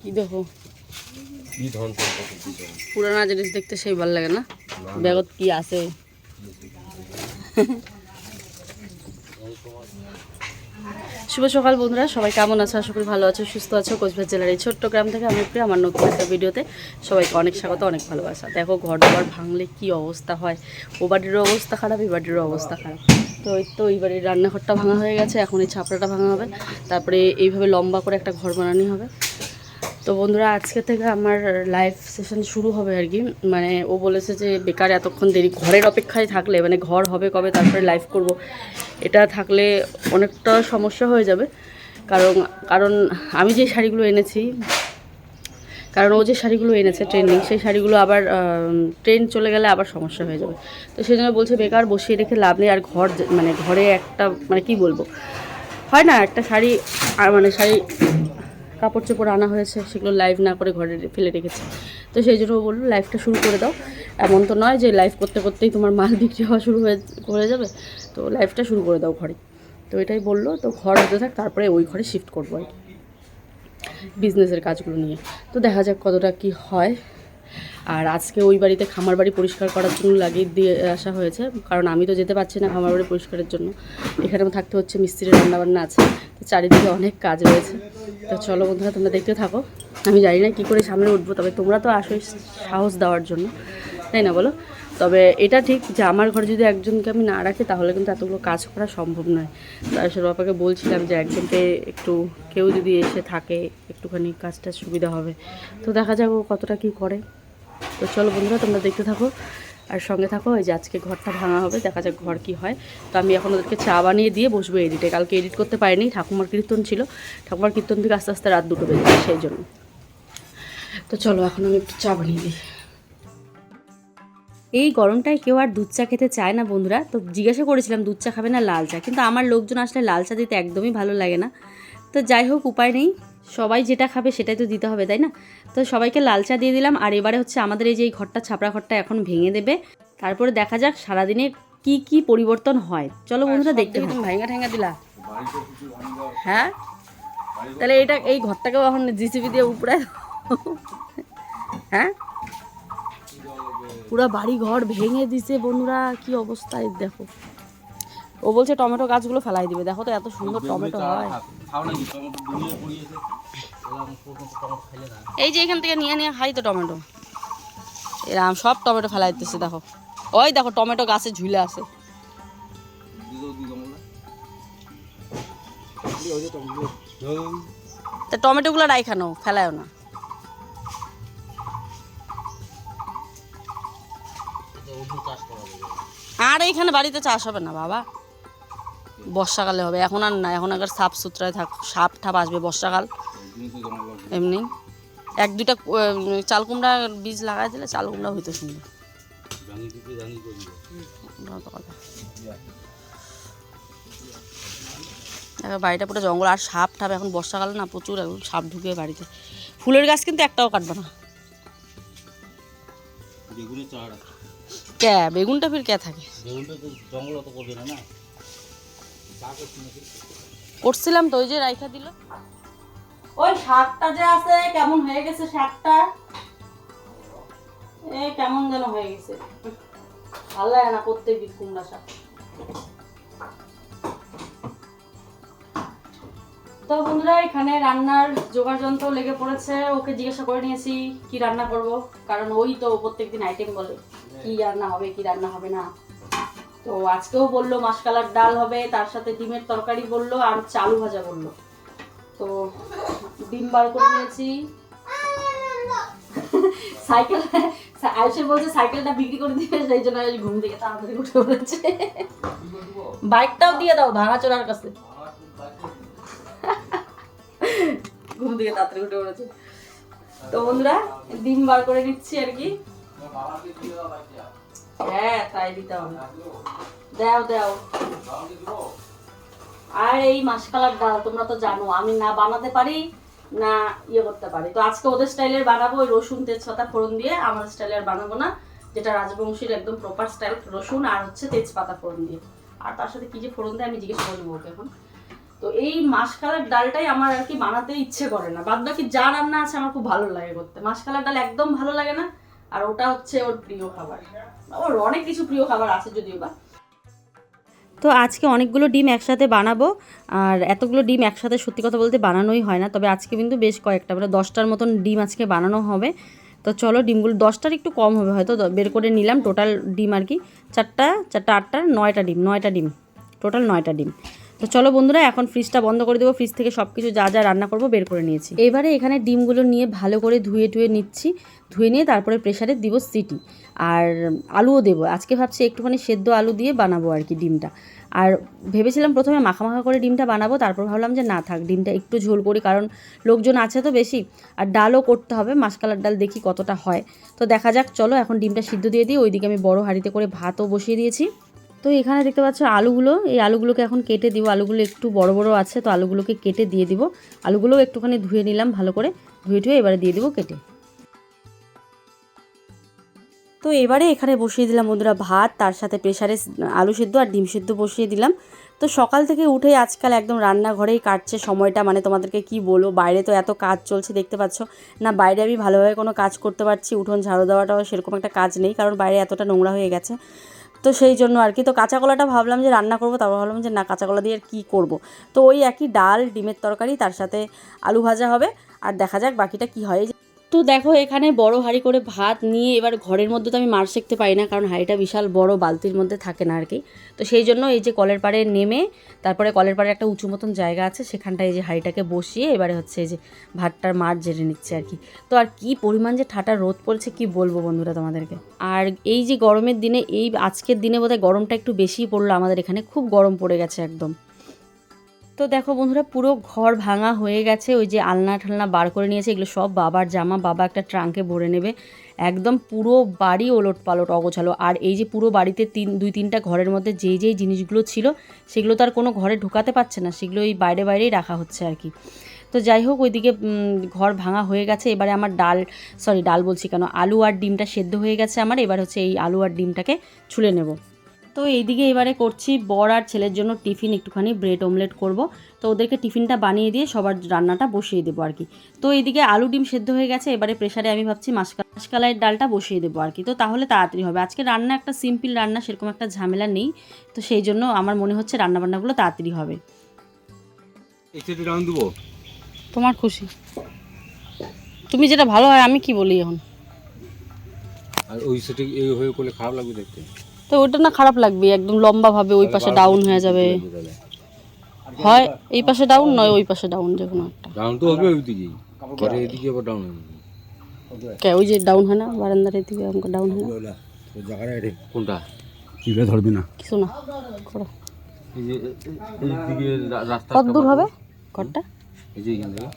কি দেখো? পুরানা জিনিস দেখতে সেই ভালো লাগে না। ব্যাগত কি আছে? শুভ সকাল বন্ধুরা, সবাই কেমন আছে? আশা করি ভালো আছো, সুস্থ আছো। কোচবিহার জেলার এই ছোট্ট গ্রাম থেকে আমি প্রিয়, আমার নতুন একটা ভিডিওতে সবাইকে অনেক স্বাগত, অনেক ভালোবাসা। দেখো, ঘর দুয়ার ভাঙলে কি অবস্থা হয়? ও বাড়িরও অবস্থা খারাপ, এই বাড়িরও অবস্থা খারাপ। তো এই তো এই বাড়ির রান্নাঘরটা ভাঙা হয়ে গেছে, এখন এই ছাপড়াটা ভাঙা হবে। তারপরে এইভাবে লম্বা করে একটা ঘর বানানি হবে। তো বন্ধুরা, আজকে থেকে আমার লাইভ সেশন শুরু হবে আর কি। মানে ও বলেছে যে, বেকার এতক্ষণ দেরি, ঘরের অপেক্ষায় থাকলে মানে ঘর হবে কবে, তারপরে লাইভ করব। এটা থাকলে অনেকটা সমস্যা হয়ে যাবে। কারণ কারণ আমি যে শাড়িগুলো এনেছি, কারণ ও যে শাড়িগুলো এনেছে ট্রেন্ডিং সেই শাড়িগুলো আবার ট্রেন চলে গেলে আবার সমস্যা হয়ে যাবে। তো সেই জন্য বলছে, বেকার বসিয়ে রেখে লাভ নেই, আর ঘর মানে ঘরে একটা মানে কি বলব? হয় না, একটা শাড়ি আর মানে শাড়ি কাপড় চোপড় আনা হয়েছে, সেগুলো লাইভ না করে ঘরে ফেলে রেখেছে। তো সেই জন্য বলল লাইভটা শুরু করে দাও। এমন তো নয় যে লাইভ করতে করতেই তোমার মাল বিক্রি হওয়া শুরু হয়ে হয়ে যাবে। তো লাইভটা শুরু করে দাও ঘরে। তো এটাই বলল, তো ঘর হতে থাক, তারপরে ওই ঘরে শিফট করব আর কি। বিজনেসের কাজগুলো নিয়ে। তো দেখা যাক কতটা কি হয়। আর আজকে ওই বাড়িতে খামার বাড়ি পরিষ্কার করার জন্য লাগিয়ে দিয়ে আসা হয়েছে। কারণ আমি তো যেতে পারছি না খামার বাড়ি পরিষ্কারের জন্য। এখানে থাকতে হচ্ছে, মিস্ত্রির রান্নাবান্না আছে। তো চারিদিকে অনেক কাজ রয়েছে। তো চলো বন্ধুরা, তোমরা দেখতে থাকো। আমি জানি না কী করে সামনে উঠবো, তবে তোমরা তো আসোই সাহস দেওয়ার জন্য। তাই না বলো? তবে এটা ঠিক যে আমার ঘরে যদি একজনকে আমি না রাখি, তাহলে কিন্তু এতগুলো কাজ করা সম্ভব নয়। তারপর বাবাকে বলছিলাম যে একজনকে একটু, কেউ যদি এসে থাকে, একটুখানি কাজটা সুবিধা হবে। তো দেখা যাক ও কতটা কী করে। তো চলো বন্ধুরা, তোমরা দেখতে থাকো আর সঙ্গে থাকো, এই যে আজকে ঘরটা ভাঙা হবে, দেখা যাক ঘর কি হয়। তো আমি এখন ওদেরকে চা বানিয়ে দিয়ে বসবো এডিটে কালকে এডিট করতে পারিনি, ঠাকুমার কীর্তন ছিল। ঠাকুমার কীর্তন থেকে আস্তে আস্তে রাত দুটো বেজে সেই জন্য। তো চলো, এখন আমি একটু চা বানিয়ে দিই। এই গরমটায় কেউ আর দুধ চা খেতে চায় না বন্ধুরা। তো জিজ্ঞাসা করেছিলাম, দুধ চা খাবে না, লাল চা? কিন্তু আমার লোকজন আসলে লাল চা দিতে একদমই ভালো লাগে না। তো যাই হোক, উপায় নেই। সবাই যেটা খাবে সেটাই তো দিতে হবে তাই না? তো সবাইকে লাল চা দিয়ে দিলাম আর এবারে হচ্ছে আমাদের এই যে এই ঘরটা ছাপড়া ঘরটা এখন ভেঙে দেবে। তারপরে দেখা যাক সারাদিনে কি কি পরিবর্তন হয়। চলো বন্ধুরা দেখতে তুমি ভাঙা ঠেঙ্গা দিলা? হ্যাঁ? তাহলে এটা এই ঘরটাকেও এখন জিসিবি দিয়ে উপরে হ্যাঁ? পুরো বাড়ি ঘর ভেঙে দিছে বন্ধুরা কি অবস্থা এই দেখো। ও বলছে টমেটো গাছগুলো ফেলাই দিবে। দেখো তো এত সুন্দর টমেটো হয়। এই যে এখান থেকে নিয়ে নিয়ে খাই তো টমেটো। এরাম সব টমেটো ফেলাই দিতেছে দেখো। ওই দেখো টমেটো গাছে ঝুলে আছে। তা টমেটোগুলো রাইখানো ফেলায়ও না। আর এইখানে বাড়িতে চাষ হবে না বাবা। বর্ষাকালে হবে। এখন আর না এখন আগে সাফ সুতরায় থাক সাপ ঠাপ আসবে বর্ষাকাল। এমনি এক দুটা চাল কুমড়া বীজ লাগাই দিলে চাল কুমড়া হইতো সুন্দর। বাড়িটা পুরো জঙ্গল আর সাপ ঠাপ এখন বর্ষাকালে না প্রচুর এখন সাপ ঢুকে বাড়িতে। ফুলের গাছ কিন্তু একটাও কাটবে না। কে বেগুনটা ফির কে থাকে? বেগুনটা তো জঙ্গল অত করবে না। করছিলাম তো, ওই যে রাইখা দিল। ওই শাকটা যে আছে, কেমন হয়ে গেছে শাকটা? এ, কেমন যেন হয়ে গেছে। ভালো লাগে না প্রত্যেক দিন কুমড়া শাক। তো বন্ধুরা, এখানে রান্নার জোগাড় যন্ত্র লেগে পড়েছে। ওকে জিজ্ঞাসা করে নিয়েছি, কি রান্না করব? কারণ ওই তো প্রত্যেকদিন আইটেম বলে, কি রান্না হবে, কি রান্না হবে না। তো আজকেও বলল মাসকালার ডাল হবে, তার সাথে ডিমের তরকারি বলল আর চালু ভাজা বলল। তো ডিম বার করে নিয়েছি। সাইকেল আয়ুষে বলছে সাইকেলটা বিক্রি করে দিবে, সেই জন্য আয়ুষ ঘুম থেকে তাড়াতাড়ি উঠে পড়েছে। বাইকটাও দিয়ে দাও ভাঙাচোরার কাছে। ঘুম থেকে তাড়াতাড়ি উঠে পড়েছে। তো বন্ধুরা, ডিম বার করে নিচ্ছি আর কি। হ্যাঁ তাই দিতে হবে। দাও দাও। আর এই মাসকালার ডাল তোমরা তো জানো, আমি না বানাতে পারি, না ইয়ে করতে পারি। তো আজকে ওদের স্টাইলের বানাবো ওই রসুন, তেজপাতা, ফোড়ন দিয়ে, আমার স্টাইলের বানাবো না, যেটা রাজবংশীর একদম প্রপার স্টাইল রসুন আর হচ্ছে তেজপাতা, ফোড়ন দিয়ে। আর তার সাথে কি যে ফোড়ন দেয় আমি জিজ্ঞেস করব ওকে এখন। তো এই মাসকালের ডালটাই আমার আর কি বানাতে ইচ্ছে করে না। বাদ বাকি যা রান্না আছে আমার খুব ভালো লাগে করতে। মাসকালের ডাল একদম ভালো লাগে না আর ওটা হচ্ছে ওর প্রিয় খাবার। ওর অনেক কিছু প্রিয় খাবার আছে যদিও বা। তো আজকে অনেকগুলো ডিম একসাথে বানাবো, আর এতগুলো ডিম একসাথে সত্যি কথা বলতে বানানোই হয় না। তবে আজকে কিন্তু বেশ কয়েকটা মানে দশটার মতন ডিম আজকে বানানো হবে। তো চলো ডিমগুলো, দশটার একটু কম হবে হয়তো বের করে নিলাম। টোটাল ডিম আর কি, চারটা চারটা, আটটা, নয়টা ডিম নয়টা ডিম। টোটাল নয়টা ডিম। তো চলো বন্ধুরা, এখন ফ্রিজটা বন্ধ করে দেবো। ফ্রিজ থেকে সব কিছু যা যা রান্না করব বের করে নিয়েছি। এবারে এখানে ডিমগুলো নিয়ে ভালো করে ধুয়ে টুয়ে নিচ্ছি। ধুয়ে নিয়ে তারপরে প্রেশারে দিব সিটি আর আলুও দেবো। আজকে ভাবছি একটুখানি সেদ্ধ আলু দিয়ে বানাবো আর কি ডিমটা। আর ভেবেছিলাম প্রথমে মাখা মাখা করে ডিমটা বানাবো, তারপর ভাবলাম যে না থাক, ডিমটা একটু ঝোল করি, কারণ লোকজন আছে তো বেশি, আর ডালও করতে হবে, মাসকালার ডাল দেখি কতটা হয়। তো দেখা যাক, চলো এখন ডিমটা সিদ্ধ দিয়ে দিই, ওইদিকে আমি বড় হাঁড়িতে করে ভাতও বসিয়ে দিয়েছি। তো এখানে দেখতে পাচ্ছ আলুগুলো। এই আলুগুলোকে এখন কেটে দিব। আলুগুলো একটু বড় বড় আছে, তো আলুগুলোকে কেটে দিয়ে দিব। আলুগুলোও একটুখানি ধুয়ে নিলাম ভালো করে। ধুয়ে টুয়ে এবারে দিয়ে দিব কেটে। তো এবারে এখানে বসিয়ে দিলাম বন্ধুরা ভাত, তার সাথে প্রেশারে আলু সেদ্ধ আর ডিম সেদ্ধ বসিয়ে দিলাম। তো সকাল থেকে উঠে আজকাল একদম রান্নাঘরেই কাটছে সময়টা। মানে তোমাদেরকে কি বলব, বাইরে তো এত কাজ চলছে, দেখতে পাচ্ছ। না, বাইরে আমি ভালোভাবে কোনো কাজ করতে পারছি, উঠোন ঝাড়ু দেওয়াটাও সেরকম একটা কাজ নেই, কারণ বাইরে এতটা নোংরা হয়ে গেছে। তো সেই জন্য আর কি। তো কাঁচা কলাটা ভাবলাম যে রান্না করব, তারপর ভাবলাম যে না কাঁচা কলা দিয়ে আর কী করব। তো ওই একই ডাল, ডিমের তরকারি, তার সাথে আলু ভাজা হবে। আর দেখা যাক বাকিটা কি হয়। তো দেখো, এখানে বড় হাঁড়ি করে ভাত নিয়ে এবার ঘরের মধ্যে তো আমি মার শিখতে পারি না, কারণ হাঁড়িটা বিশাল বড়, বালতির মধ্যে থাকে না আর কি তো সেই জন্য এই যে কলের পাড়ে নেমে, তারপরে কলের পাড়ে একটা উঁচু মতন জায়গা আছে, সেখানটায় এই যে হাঁড়িটাকে বসিয়ে এবারে হচ্ছে এই যে ভাতটার মার জেনে নিচ্ছে আর কি তো আর কি পরিমাণ যে ঠাটা রোদ পড়ছে, কি বলব বন্ধুরা তোমাদেরকে? আর এই যে গরমের দিনে, এই আজকের দিনে বোধহয় গরমটা একটু বেশিই পড়ল, আমাদের এখানে খুব গরম পড়ে গেছে একদম। তো দেখো বন্ধুরা, পুরো ঘর ভাঙা হয়ে গেছে। ওই যে আলনা ঠালনা বার করে নিয়েছে, এগুলো সব বাবার জামা। বাবা একটা ট্রাঙ্কে ভরে নেবে। একদম পুরো বাড়ি ওলট পালট অগোছালো। আর এই যে পুরো বাড়িতে তিন, দুই, তিনটা ঘরের মধ্যে যেই যেই জিনিসগুলো ছিল, সেগুলো তো আর কোনো ঘরে ঢোকাতে পারছে না। সেগুলো এই বাইরে, বাইরেই রাখা হচ্ছে আর কি। তো যাই হোক, ওইদিকে ঘর ভাঙা হয়ে গেছে। এবারে আমার ডাল সরি ডাল বলছি কেন? আলু আর ডিমটা সেদ্ধ হয়ে গেছে আমার। এবার হচ্ছে এই আলু আর ডিমটাকে ছুলে নেব। তো এইদিকে এবারে করছি বর আর ছেলের জন্য টিফিন একটুখানি ব্রেড অমলেট করব। তো ওদেরকে টিফিনটা বানিয়ে দিয়ে সবার রান্নাটা বসিয়ে দেবো আর কি। তো এইদিকে আলু ডিম সেদ্ধ হয়ে গেছে এবারে প্রেশারে আমি ভাবছি মাসকা মাসকালাইয়ের ডালটা বসিয়ে দেবো আর কি। তো তাহলে তাড়াতাড়ি হবে। আজকে রান্না একটা সিম্পল রান্না সেরকম একটা ঝামেলা নেই। তো সেই জন্য আমার মনে হচ্ছে রান্নাবান্নাগুলো তাড়াতাড়ি হবে। তোমার খুশি। তুমি যেটা ভালো হয় আমি কি বলি এখন? আর ওই সেটে এই হয়ে করলে খারাপ লাগবে দেখতে। তো ওটা না খারাপ লাগবে একদম লম্বা ভাবে ওই পাশে ডাউন হয়ে যাবে। হয় এই পাশে ডাউন নয় ওই পাশে ডাউন যে কোনো একটা। ডাউন তো হবে ওই দিকেই। পরে এদিকে আবার ডাউন হবে কে ওই যে ডাউন হয় না বারান্দার এদিকে আমাকে ডাউন হয় না? কোনটা? চিপে ধরবি না। কিছু না করো। এই যে এইদিকে রাস্তা কত দূর হবে? ঘরটা? এই যে এখান থেকে।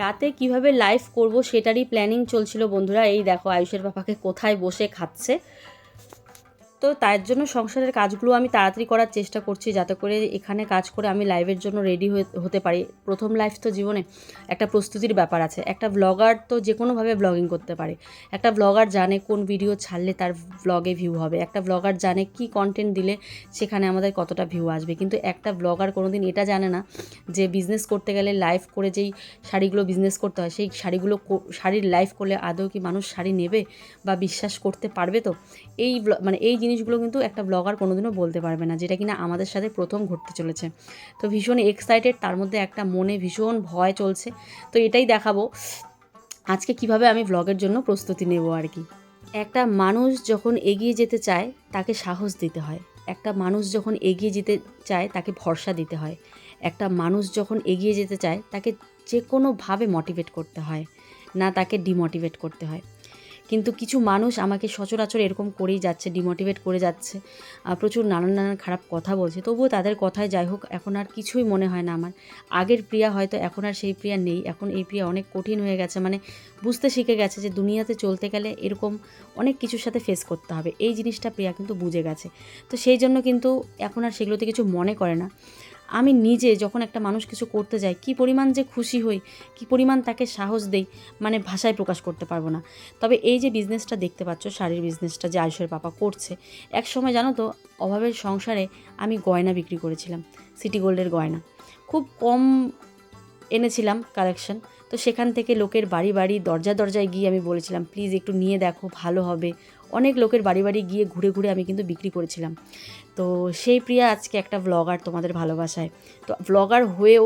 রাতে কীভাবে লাইভ করব সেটারই প্ল্যানিং চলছিল বন্ধুরা। এই দেখো আয়ুষের বাবাকে কোথায় বসে খাচ্ছে। তো তার জন্য সংসারের কাজগুলো আমি তাড়াতাড়ি করার চেষ্টা করছি যাতে করে এখানে কাজ করে আমি লাইভের জন্য রেডি হতে পারি। প্রথম লাইভ তো জীবনে একটা প্রস্তুতির ব্যাপার আছে। একটা ব্লগার তো যে কোনোভাবে ব্লগিং করতে পারে। একটা ব্লগার জানে কোন ভিডিও ছাড়লে তার ব্লগে ভিউ হবে। একটা ব্লগার জানে কি কন্টেন্ট দিলে সেখানে আমাদের কতটা ভিউ আসবে। কিন্তু একটা ব্লগার কোনো দিন এটা জানে না যে বিজনেস করতে গেলে লাইভ করে যেই শাড়িগুলো বিজনেস করতে হয়, সেই শাড়িগুলো শাড়ির লাইভ করলে আদৌ কি মানুষ শাড়ি নেবে বা বিশ্বাস করতে পারবে তো? এই মানে এই জিনিসগুলো কিন্তু একটা ব্লগার কোনোদিনও বলতে পারবে না, যেটা কিনা আমাদের সাথে প্রথম ঘটতে চলেছে। তো ভীষণ এক্সাইটেড তার মধ্যে একটা মনে ভীষণ ভয় চলছে। তো এটাই দেখাবো। আজকে কীভাবে আমি ব্লগের জন্য প্রস্তুতি নেব আর কি। একটা মানুষ যখন এগিয়ে যেতে চায়, তাকে সাহস দিতে হয়। একটা মানুষ যখন এগিয়ে যেতে চায়, তাকে ভরসা দিতে হয়। একটা মানুষ যখন এগিয়ে যেতে চায়, তাকে যে কোনোভাবে মোটিভেট করতে হয়। না তাকে ডিমোটিভেট করতে হয়। কিন্তু কিছু মানুষ আমাকে সচরাচর এরকম করেই যাচ্ছে ডিমোটিভেট করে যাচ্ছে প্রচুর নানান নানান খারাপ কথা বলছে। তবুও তাদের কথায় যাই হোক, এখন আর কিছুই মনে হয় না আমার। আগের প্রিয়া হয়তো এখন আর সেই প্রিয়া নেই, এখন এই প্রিয়া অনেক কঠিন হয়ে গেছে। মানে বুঝতে শিখে গেছে যে দুনিয়াতে চলতে গেলে এরকম অনেক কিছুর সাথে ফেস করতে হবে। এই জিনিসটা প্রিয়া কিন্তু বুঝে গেছে। তো সেই জন্য কিন্তু এখন আর সেগুলোতে কিছু মনে করে না। আমি নিজে যখন একটা মানুষ কিছু করতে যাই, কী পরিমাণ যে খুশি হই, কী পরিমাণ তাকে সাহস দেই মানে ভাষায় প্রকাশ করতে পারব না। তবে এই যে বিজনেসটা দেখতে পাচ্ছ, শাড়ির বিজনেসটা যে আয়ুষের পাপা করছে, এক সময় জানো তো, অভাবের সংসারে আমি গয়না বিক্রি করেছিলাম সিটি গোল্ডের গয়না। খুব কম এনেছিলাম কালেকশন তো সেখান থেকে লোকের বাড়ি বাড়ি দরজা দরজায় গিয়ে আমি বলেছিলাম প্লিজ একটু নিয়ে দেখো, ভালো হবে। অনেক লোকের বাড়ি বাড়ি গিয়ে ঘুরে ঘুরে আমি কিন্তু বিক্রি করেছিলাম। তো সেই প্রিয়া আজকে একটা ব্লগার তোমাদের ভালোবাসায়। তো ব্লগার হয়েও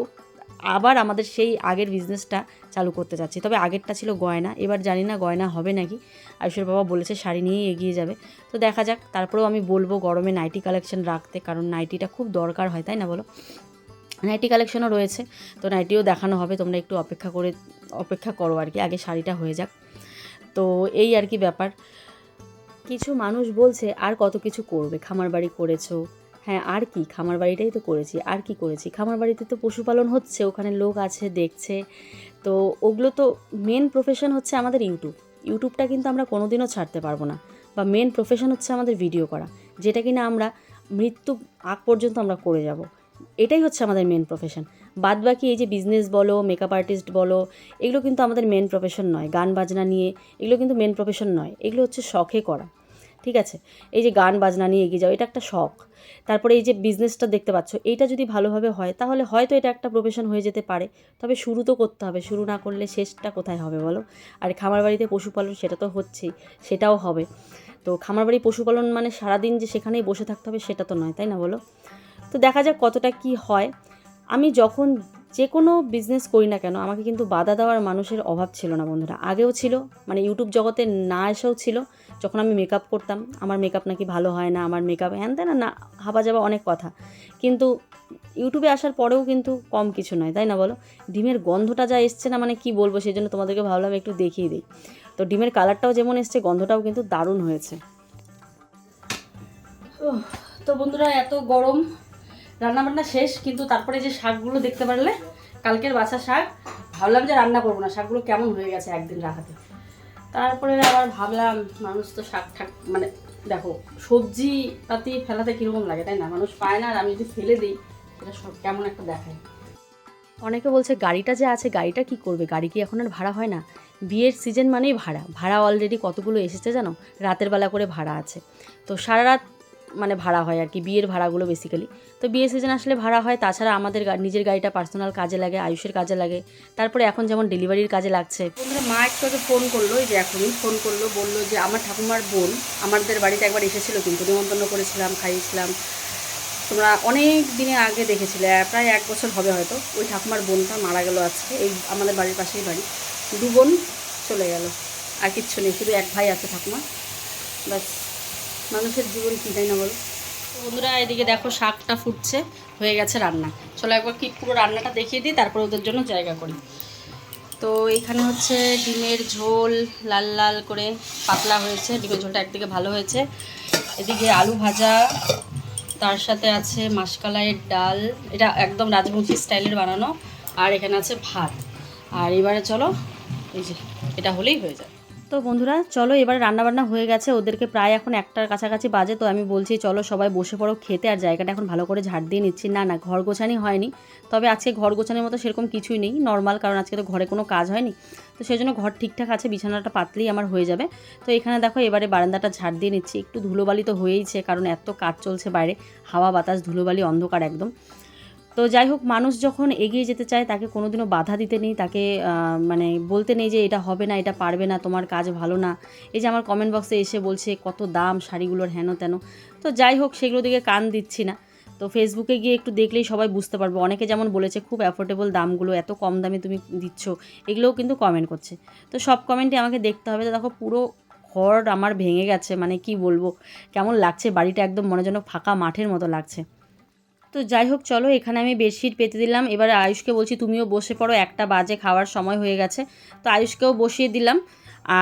আবার আমাদের সেই আগের বিজনেসটা চালু করতে যাচ্ছি। তবে আগেরটা ছিল গয়না, এবার জানি না গয়না হবে নাকি। আয়ুষের বাবা বলেছে শাড়ি নিয়েই এগিয়ে যাবে। তো দেখা যাক, তারপরেও আমি বলব গরমে নাইটি কালেকশন রাখতে, কারণ নাইটিটা খুব দরকার হয়, তাই না বলো? নাইটি কালেকশনও রয়েছে, তো নাইটিও দেখানো হবে, তোমরা একটু অপেক্ষা করে, অপেক্ষা করো আর কি, আগে শাড়িটা হয়ে যাক। তো এই আর কি ব্যাপার। কিছু মানুষ বলছে, আর কত কিছু করবে? খামার বাড়ি করেছ? হ্যাঁ আর কি? খামার বাড়িটাই তো করেছি। আর কি করেছি? খামার বাড়িতে তো পশুপালন হচ্ছে, ওখানে লোক আছে, দেখছে। তো ওগুলো তো মেন প্রফেশন হচ্ছে আমাদের ইউটিউব ইউটিউবটা কিন্তু আমরা কোনোদিনও ছাড়তে পারব না। বা মেন প্রফেশন হচ্ছে আমাদের ভিডিও করা, যেটা কিনা আমরা মৃত্যু আগ পর্যন্ত আমরা করে যাব। এটাই হচ্ছে আমাদের মেন প্রফেশন বাদ বাকি এই যে বিজনেস বলো মেকআপ আর্টিস্ট বলো, এগুলো কিন্তু আমাদের মেন প্রফেশন নয়। গান বাজনা নিয়ে, এগুলো কিন্তু মেন প্রফেশন নয়। এগুলো হচ্ছে শখে করা। ঠিক আছে? এই যে গান বাজনা নিয়ে এগিয়ে যাও, এটা একটা শখ। তারপরে এই যে বিজনেসটা দেখতে পাচ্ছ এইটা যদি ভালোভাবে হয়, তাহলে হয়তো এটা একটা প্রফেশন হয়ে যেতে পারে। তবে শুরু তো করতে হবে। শুরু না করলে শেষটা কোথায় হবে বলো? আর খামার বাড়িতে পশুপালন সেটা তো হচ্ছেই, সেটাও হবে। তো খামার বাড়ি পশুপালন মানে সারাদিন যে সেখানেই বসে থাকতে হবে, সেটা তো নয়, তাই না বলো? তো দেখা যাক কতটা কি হয়। আমি যখন যে কোনো বিজনেস করি না কেন, আমাকে কিন্তু বাধা দেওয়ার মানুষের অভাব ছিল না বন্ধুরা। আগেও ছিল মানে ইউটিউব জগতে না এসেও ছিল, যখন আমি মেকআপ করতাম, আমার মেকআপ নাকি ভালো হয় না, আমার মেকআপ হ্যান তেন না হাবা যাবা অনেক কথা। কিন্তু ইউটিউবে আসার পরেও কিন্তু কম কিছু নয়, তাই না বলো? ডিমের গন্ধটা যা এসছে না মানে কি বলব, সেই জন্য তোমাদেরকে ভাবলাম একটু দেখিয়ে দিই। তো ডিমের কালারটাও যেমন এসছে, গন্ধটাও কিন্তু দারুণ হয়েছে। তো বন্ধুরা, এত গরম রান্নাবান্না শেষ, কিন্তু তারপরে যে শাকগুলো দেখতে পারলে, কালকের বাছা শাক, ভাবলাম যে রান্না করব না, শাকগুলো কেমন হয়ে গেছে একদিন রাখাতে। তারপরে আবার ভাবলাম, মানুষ তো শাক ঠাক মানে দেখো, সবজি পাতি ফেলাতে কীরকম লাগে, তাই না? মানুষ পায় না, আর আমি যদি ফেলে দিই, সেটা সব কেমন একটা দেখায়। অনেকে বলছে, গাড়িটা যে আছে, গাড়িটা কি করবে? গাড়ি কি এখন আর ভাড়া হয় না? বিয়ের সিজন মানেই ভাড়া। ভাড়া অলরেডি কতগুলো এসেছে জানো? রাতের বেলা করে ভাড়া আছে। তো সারা রাত মানে ভাড়া হয় আর কি, বিয়ের ভাড়াগুলো বেসিক্যালি তো বিয়ের সিজন আসলে ভাড়া হয়, তাছাড়া আমাদের নিজের গাড়িটা পার্সোনাল কাজে লাগে, আয়ুষের কাজে লাগে। তারপরে এখন যেমন ডেলিভারির কাজে লাগছে। মা একটু ফোন করল যে এখনই ফোন করল, বলল যে আমার ঠাকুমার বোন, আমাদের বাড়িতে একবার এসেছিল, কিন্তু নিমন্ত্রণ করেছিলাম, খাইয়েছিলাম। তোমরা অনেক দিনে আগে দেখেছিলে, প্রায় এক বছর হবে হয়তো, ওই ঠাকুমার বোনটা মারা গেল আজকে, এই আমাদের বাড়ির পাশেই বাড়ি। দু বোন চলে গেল, আর কিচ্ছু নেই, শুধু এক ভাই আছে ঠাকুমা ব্যাস। মানুষের জীবন কী, তাই না বলো? বন্ধুরা, এদিকে দেখো শাকটা ফুটছে, হয়ে গেছে রান্না। চলো একবার কি পুরো রান্নাটা দেখিয়ে দিই, তারপর ওদের জন্য জায়গা করি। তো এখানে হচ্ছে ডিমের ঝোল, লাল লাল করে পাতলা হয়েছে, ডিমের ঝোলটা একদিকে ভালো হয়েছে। এদিকে আলু ভাজা, তার সাথে আছে মাসকালাইয়ের ডাল। এটা একদম রাজবংশী স্টাইলের বানানো, আর এখানে আছে ভাত। আর এবারে চলো, এই যে, এটা হলেই হয়ে যায়। তো বন্ধুরা, চলো এবার রান্নাবান্না হয়ে গেছে। ওদেরকে প্রায় এখন একটার কাছাকাছি বাজে, তো আমি বলছি, চলো সবাই বসে পড়ো খেতে। আর জায়গাটা এখন ভালো করে ঝাড় দিয়ে নিচ্ছি। না না, ঘর গোছানি হয়নি। তবে আজকে ঘর গোছানোর মতো সেরকম কিছুই নেই। নর্মাল কারণ আজকে তো ঘরে কোনো কাজ হয়নি। তো সেই জন্য ঘর ঠিকঠাক আছে, বিছানাটা পাতলেই আমার হয়ে যাবে। তো এখানে দেখো, এবারে বারান্দাটা ঝাড় দিয়ে নিচ্ছি। একটু ধুলোবালি তো হয়েইছে, কারণ এত কাজ চলছে বাইরে। হাওয়া বাতাস, ধুলোবালি, অন্ধকার একদম। তো যাই হোক, মানুষ যখন এগিয়ে যেতে চায়, তাকে কোনোদিনও বাধা দিতে নেই, তাকে মানে বলতে নেই যে এটা হবে না, এটা পারবে না, তোমার কাজ ভালো না। এই যে আমার কমেন্ট বক্সে এসে বলছে, কত দাম শাড়িগুলোর, হেন তেন। তো যাই হোক, সেগুলো দিকে কান দিচ্ছি না। তো ফেসবুকে গিয়ে একটু দেখলেই সবাই বুঝতে পারব। অনেকে যেমন বলেছে, খুব অ্যাফোর্ডেবল দামগুলো, এত কম দামে তুমি দিচ্ছ। এগুলোও কিন্তু কমেন্ট করছে। তো সব কমেন্টই আমাকে দেখতে হবে তো দেখো, পুরো ঘর আমার ভেঙে গেছে। মানে কি বলব? কেমন লাগছে? বাড়িটা একদম মনে যেন ফাঁকা মাঠের মতো লাগছে। তো যাই হোক, চলো, এখানে আমি বেডশিট পেতে দিলাম। এবার আয়ুষকে বলছি, তুমিও বসে পড়ো, একটা বাজে খাওয়ার সময় হয়ে গেছে। তো আয়ুষকেও বসিয়ে দিলাম।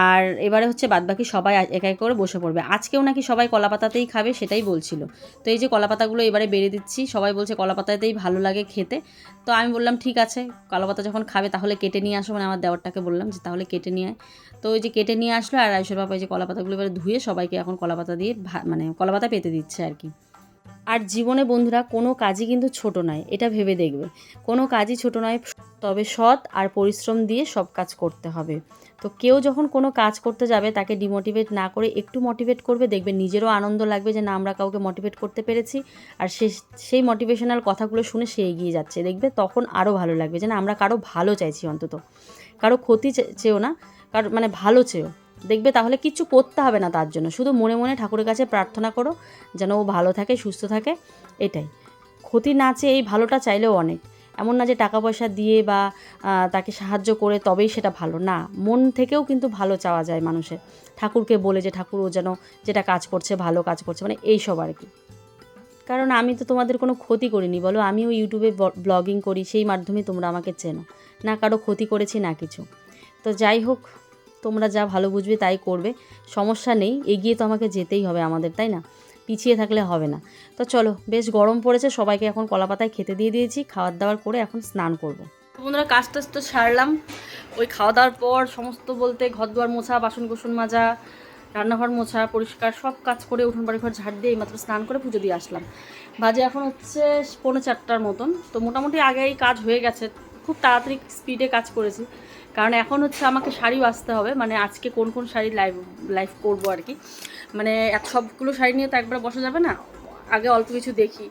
আর এবারে হচ্ছে বাদবাকি সবাই এক এক করে বসে পড়বে। আজকেও নাকি সবাই কলাপাতাতেই খাবে, সেটাই বলছিল। তো এই যে কলাপাতাগুলো এবারে বেড়ে দিচ্ছি, সবাই বলছে কলাপাতাতেই ভালো লাগে খেতে। তো আমি বললাম, ঠিক আছে, কলাপাতা যখন খাবে, তাহলে কেটে নিয়ে আসো। মানে আমার দেওয়ারটাকে বললাম যে, তাহলে কেটে নিয়ে আয়। তো ওই যে কেটে নিয়ে আসলো, আর আয়ুষের বাবা এই যে কলাপাতাগুলো এবারে ধুয়ে সবাইকে এখন কলাপাতা দিয়ে মানে কলাপাতা পেতে দিচ্ছে আর কি। আর জীবনে বন্ধুরা, কোনো কাজই কিন্তু ছোট নয়, এটা ভেবে দেখবে। কোনো কাজই ছোট নয়, তবে সৎ আর পরিশ্রম দিয়ে সব কাজ করতে হবে। তো কেউ যখন কোনো কাজ করতে যাবে, তাকে ডিমোটিভেট না করে একটু মোটিভেট করবে, দেখবে নিজেরও আনন্দ লাগবে যে, না, আমরা কাউকে মোটিভেট করতে পেরেছি। আর সে, সেই মোটিভেশনাল কথাগুলো শুনে সে এগিয়ে যাচ্ছে। দেখবে তখন আরও ভালো লাগবে যে, না, আমরা কারও ভালো চাইছি অন্তত। কারও ক্ষতি চেয়েও না, কারও মানে ভালো চেয়েও দেখবে তাহলে কিচ্ছু করতে হবে না তার জন্য। শুধু মনে মনে ঠাকুরের কাছে প্রার্থনা করো, যেন ও ভালো থাকে, সুস্থ থাকে, এটাই। ক্ষতি না চেয়ে এই ভালোটা চাইলেও অনেক। এমন না যে টাকা পয়সা দিয়ে বা তাকে সাহায্য করে তবেই সেটা ভালো। না, মন থেকেও কিন্তু ভালো চাওয়া যায় মানুষের। ঠাকুরকে বলে যে, ঠাকুর, ও যেন যেটা কাজ করছে, ভালো কাজ করছে। মানে এইসব আর কি। কারণ আমি তো তোমাদের কোনো ক্ষতি করিনি, বলো। আমিও ইউটিউবে ব্লগিং করি, সেই মাধ্যমে তোমরা আমাকে চেনো। না কারও ক্ষতি করেছি, না কিছু। তো যাই হোক তোমরা যা ভালো বুঝবে তাই করবে। সমস্যা নেই, এগিয়ে তো আমাকে যেতেই হবে আমাদের, তাই না? পিছিয়ে থাকলে হবে না। তো চলো, বেশ গরম পড়েছে, সবাইকে এখন কলা পাতায় খেতে দিয়ে দিয়েছি খাওয়ার দাওয়ার করে এখন স্নান করব। বন্ধুরা, কাজ টাজ তো সারলাম। ওই খাওয়া দাওয়ার পর সমস্ত বলতে ঘর দুয়ার মোছা বাসন কোসন মাজা, রান্নাঘর মোছা, পরিষ্কার সব কাজ করে উঠোন বাড়ি ঘর ঝাড় দিয়ে এইমাত্র স্নান করে পুজো দিয়ে আসলাম। বাজে এখন হচ্ছে পৌনে চারটার মতন। তো মোটামুটি আগেই কাজ হয়ে গেছে। খুব তাড়াতাড়ি স্পিডে কাজ করেছি। কারণ এখন হচ্ছে আমাকে শাড়ি বাঁচতে হবে মানে আজকে কোন কোন শাড়ি লাইভ লাইভ করব আর কি। মানে এক সবগুলো শাড়ি নিয়ে তো একবার বসা যাবে না? আগে অল্প কিছু দেখি।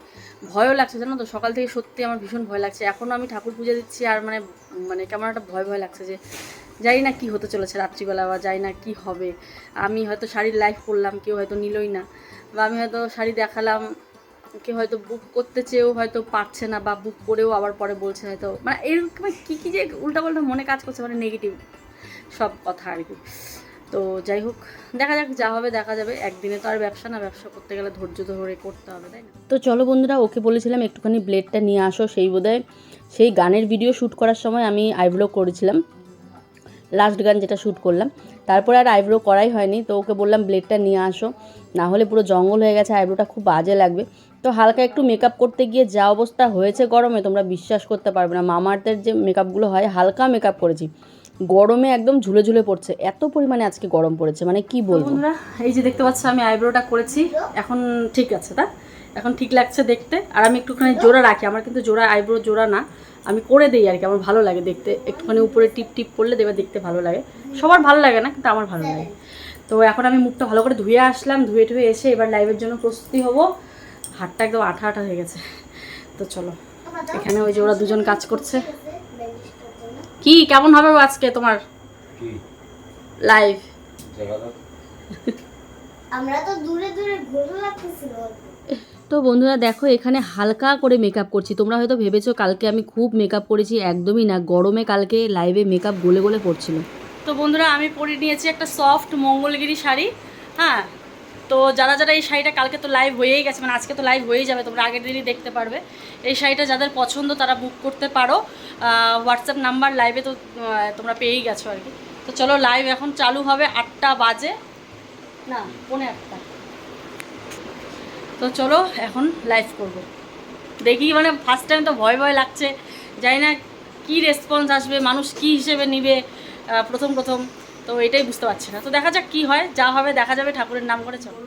ভয়ও লাগছে, জানো তো? সকাল থেকে সত্যি আমার ভীষণ ভয় লাগছে। এখনও আমি ঠাকুর পুজো দিচ্ছি আর মানে মানে কেমন একটা ভয় ভয় লাগছে যে, জানি না কি হতে চলেছে রাত্রিবেলা বা জানি না কি হবে। আমি হয়তো শাড়ির লাইভ করলাম, কেউ হয়তো নিলই না। বা আমি হয়তো শাড়ি দেখালাম কেউ হয়তো বুক করতে চেয়েও হয়তো পারছে না বা বুক করেও আবার পরে বলছে হয়তো। মানে এরকম কী কী যে উল্টাপাল্টা মনে কাজ করছে মানে নেগেটিভ সব কথা আর কি। তো যাই হোক, দেখা যাক যা হবে, দেখা যাবে। একদিনে তো আর ব্যবসা না, ব্যবসা করতে গেলে ধৈর্য ধরে করতে হবে, তাই না? তো চলো বন্ধুরা, ওকে বলেছিলাম একটুখানি ব্লেডটা নিয়ে আসো সেই বোধহয়। সেই গানের ভিডিও শ্যুট করার সময় আমি আইব্রো করেছিলাম। লাস্ট গান যেটা শ্যুট করলাম। তারপরে আর আইব্রো করাই হয়নি, তো ওকে বললাম ব্লেডটা নিয়ে আসো। না হলে পুরো জঙ্গল হয়ে গেছে আইব্রোটা খুব বাজে লাগবে। তো হালকা একটু মেকআপ করতে গিয়ে যা অবস্থা হয়েছে গরমে, তোমরা বিশ্বাস করতে পারবে না। মামার্থের যে মেকআপগুলো হয়, হালকা মেকআপ করেছি। গরমে একদম ঝুলে ঝুলে পড়ছে। এত পরিমাণে আজকে গরম পড়েছে মানে কি বলব? বন্ধুরা, এই যে দেখতে পাচ্ছ, আমি আইব্রোটা করেছি। এখন ঠিক আছে, তা? এখন ঠিক লাগছে দেখতে। আর আমি একটুখানি জোড়া রাখি, আমার কিন্তু জোড়া আইব্রো জোড়া না। আমি করে দিই আর কি, আমার ভালো লাগে দেখতে। একটুখানি উপরে টিপ টিপ করলে দেবে, দেখতে ভালো লাগে। সবার ভালো লাগে না, কিন্তু আমার ভালো লাগে। তো এখন আমি মুখটা ভালো করে ধুয়ে আসলাম, ধুয়ে টুয়ে এসে এবার লাইভের জন্য প্রস্তুতি হব। হাতটা একদম আঠা আঠা হয়ে গেছে। তো চলো এখানে ওই যে ওরা দুজন কাজ করছে। কি কেমন হবে আজকে তোমার? কি? লাইভ আমরা তো দূরে দূরে ঘুরে লাগতেছিল। তো বন্ধুরা দেখো এখানে হালকা করে মেকআপ করছি। তোমরা হয়তো ভেবেছো কালকে আমি খুব মেকআপ করেছি একদমই না। গরমে কালকে লাইভে মেকআপ গলে গলে পড়ছিল। তো বন্ধুরা আমি পরে নিয়েছি একটা সফট মঙ্গলগিরি শাড়ি। হ্যাঁ তো যারা যারা এই শাড়িটা কালকে তো লাইভ হয়েই গেছে মানে আজকে তো লাইভ হয়েই যাবে, তোমরা আগের দিনই দেখতে পারবে। এই শাড়িটা যাদের পছন্দ তারা বুক করতে পারো। হোয়াটসঅ্যাপ নাম্বার লাইভে তো তোমরা পেয়েই গেছো আর কি। তো চলো লাইভ এখন চালু হবে আটটা বাজে। না, পৌনে আটটা। তো চলো এখন লাইভ করব। দেখি মানে ফার্স্ট টাইম তো ভয় ভয় লাগছে। জানি না কী রেসপন্স আসবে, মানুষ কি হিসেবে নিবে প্রথম প্রথম। তো এটাই বুঝতে পারছি না। তো দেখা যাক কি হয় যা হবে দেখা যাবে ঠাকুরের নাম করে চলো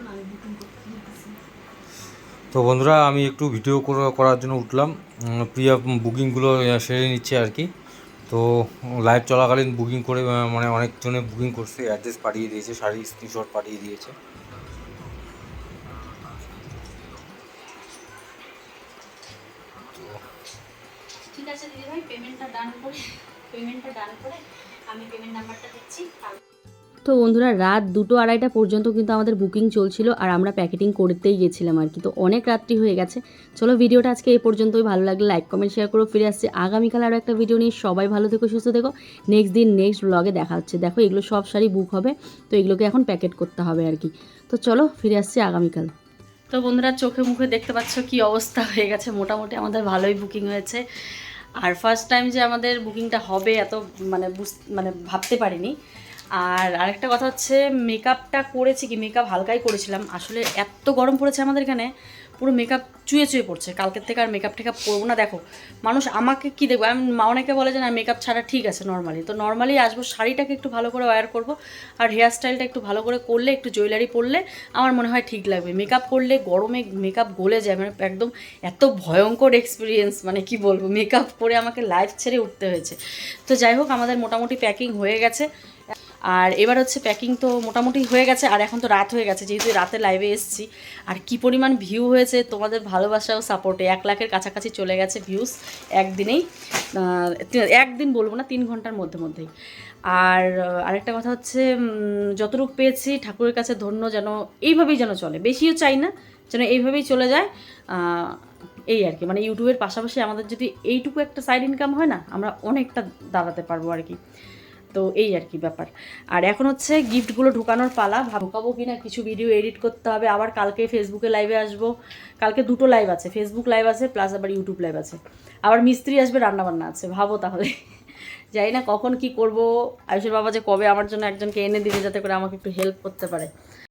তো বন্ধুরা আমি একটু ভিডিও করার জন্য উঠলাম। প্রিয়া বুকিংগুলো সেরে নিচ্ছে আর কি। তো লাইভ চলাকালীন বুকিং করে মানে অনেকজনে বুকিং করছে। অ্যাড্রেস পাঠিয়ে দিয়েছে শাড়ি স্ক্রিনশট পাঠিয়ে দিয়েছে। ঠিক আছে দিদি ভাই পেমেন্টটা ডান করে পেমেন্টটা ডান করে আমি পেমেন্ট নাম্বারটা দিচ্ছি তো বন্ধুরা রাত দুটো আড়াইটা পর্যন্ত কিন্তু আমাদের বুকিং চলছিল আর আমরা প্যাকেটিং করতেই গেছিলাম আর কি। তো অনেক রাত্রি হয়ে গেছে। চলো ভিডিওটা আজকে এই পর্যন্তই। ভালো লাগলে লাইক কমেন্ট শেয়ার করো ফিরে আসছে আগামীকাল আরও একটা ভিডিও নিয়ে। সবাই ভালো থেকো সুস্থ থেকো। নেক্সট দিন নেক্সট ব্লগে দেখা হচ্ছে। দেখো এগুলো সব শাড়ি বুক হবে। তো এগুলোকে এখন প্যাকেট করতে হবে আর কি। তো চলো ফিরে আসছি আগামীকাল। তো বন্ধুরা চোখে মুখে দেখতে পাচ্ছ কি অবস্থা হয়ে গেছে। মোটামুটি আমাদের ভালোই বুকিং হয়েছে। আর ফার্স্ট টাইম যে আমাদের বুকিংটা হবে এত মানে মানে ভাবতে পারিনি। আর আরেকটা কথা হচ্ছে মেকআপটা করেছি কি মেকআপ হালকাই করেছিলাম। আসলে এত গরম পড়েছে আমাদের এখানে। পুরো মেকআপ চুয়ে চুয়ে পড়ছে। কালকের থেকে আর মেকআপ টেকআপ করব না। দেখো, মানুষ আমাকে কি দেখব? আমি মা অনেকে বলে যে, না মেকআপ ছাড়া ঠিক আছে নর্মালি তো নর্মালি আসব, শাড়িটাকে একটু ভালো করে ওয়্যার করব, আর হেয়ার স্টাইলটা একটু ভালো করে করলে, একটু জুয়েলারি পরলে, আমার মনে হয় ঠিক লাগবে। মেকআপ করলে গরমে মেকআপ গলে যায় মানে একদম এত ভয়ঙ্কর এক্সপিরিয়েন্স মানে কি বলব? মেকআপ করে আমাকে লাইফ ছেড়ে উঠতে হয়েছে। তো যাই হোক, আমাদের মোটামুটি প্যাকিং হয়ে গেছে। আর এবার হচ্ছে প্যাকিং তো মোটামুটি হয়ে গেছে, আর এখন তো রাত হয়ে গেছে, যেহেতু রাতে লাইভে এসেছি। আর কি পরিমাণ ভিউ হয়েছে, তোমাদের ভালোবাসা ও সাপোর্টে এক লাখের কাছাকাছি চলে গেছে ভিউস একদিনেই। একদিন বলব না, তিন ঘণ্টার মধ্যে মধ্যেই। আর আরেকটা কথা হচ্ছে যতটুকু পেয়েছি, ঠাকুরের কাছে ধন্য যেন এইভাবেই যেন চলে। বেশিও চাই না, যেন এইভাবেই চলে যায়। এই আর কি। মানে ইউটিউবের পাশাপাশি আমাদের যদি এইটুকু একটা সাইড ইনকাম হয় না, আমরা অনেকটা দাঁড়াতে পারব আর কি। তো এই আর কি ব্যাপার। আর এখন হচ্ছে গিফটগুলো ঢোকানোর পালা ঢুকাবো কি না কিছু ভিডিও এডিট করতে হবে। আবার কালকে ফেসবুকে লাইভে আসব। কালকে দুটো লাইভ আছে ফেসবুক লাইভ আছে প্লাস আবার ইউটিউব লাইভ আছে। আবার মিস্ত্রি আসবে, রান্নাবান্না আছে, ভাবো তাহলে। জানি না কখন কি করব। আয়ুষের বাবা যে কবে আমার জন্য একজনকে এনে দিবে, যাতে করে আমাকে একটু হেল্প করতে পারে।